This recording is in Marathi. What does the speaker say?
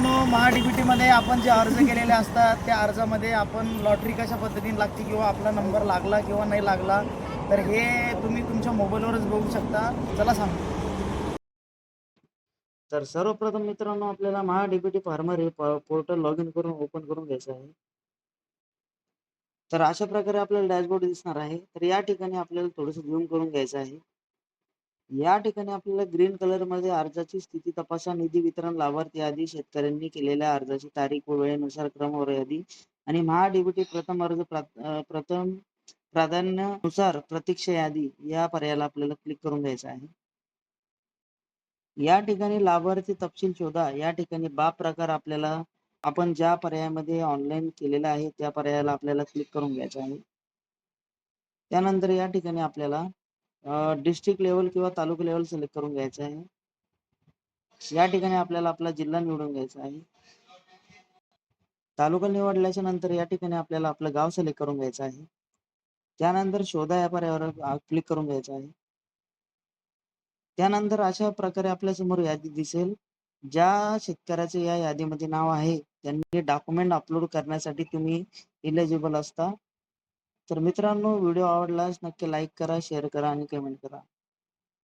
मित्रांनो महा आपण जे अर्ज केलेले असतात त्या अर्जामध्ये आपण लॉटरी कशा पद्धतीने लागते किंवा आपला नंबर लागला किंवा नाही लागला तर हे तुम्ही तुमच्या मोबाईलवरच बघू शकता. चला सांग. तर सर्वप्रथम मित्रांनो आपल्याला महा फार्मर हे पोर्टल लॉग इन करून ओपन करून घ्यायचं आहे. तर अशा प्रकारे आपल्याला डॅशबोर्ड दिसणार आहे. तर या ठिकाणी आपल्याला थोडंसं झूम करून घ्यायचं आहे. या ठिकाणी आपल्याला ग्रीन कलरमध्ये अर्जाची स्थिती तपासा. निधी वितरण लाभार्थी यादी शेतकऱ्यांनी केलेल्या अर्जाची तारीख व वेळेनुसार क्रमवार यादी आणि महाडीबीटी प्रथम अर्ज प्रथम प्राधान्यानुसार प्रतीक्षा यादी या पर्यायाला आपल्याला क्लिक करून द्यायचा आहे. या ठिकाणी लाभार्थी तपशील शोधा. या ठिकाणी बाप प्रकार आपल्याला आपण ज्या पर्यायामध्ये ऑनलाईन केलेला आहे त्या पर्यायाला आपल्याला क्लिक करून घ्यायचं आहे. त्यानंतर या ठिकाणी आपल्याला डिस्ट्रिक्ट लेवल किंवा तालुका लेवल सिलेक्ट करून घ्यायचं आहे. या ठिकाणी आपल्याला आपला जिल्हा निवडून घ्यायचा आहे. तालुका निवडल्याच्या नंतर या ठिकाणी आपल्याला आपलं गाव सिलेक्ट करून घ्यायचं आहे. त्यानंतर शोधा या पर्यावर क्लिक करून घ्यायचं आहे. त्यानंतर अशा प्रकारे आपल्यासमोर यादी दिसेल. ज्या शेतकऱ्याचे या यादीमध्ये नाव आहे त्यांनी डॉक्युमेंट अपलोड करण्यासाठी तुम्ही इलिजिबल असता. तर मित्रांनो व्हिडिओ आवडल्यास नक्की लाईक करा शेअर करा आणि कमेंट करा.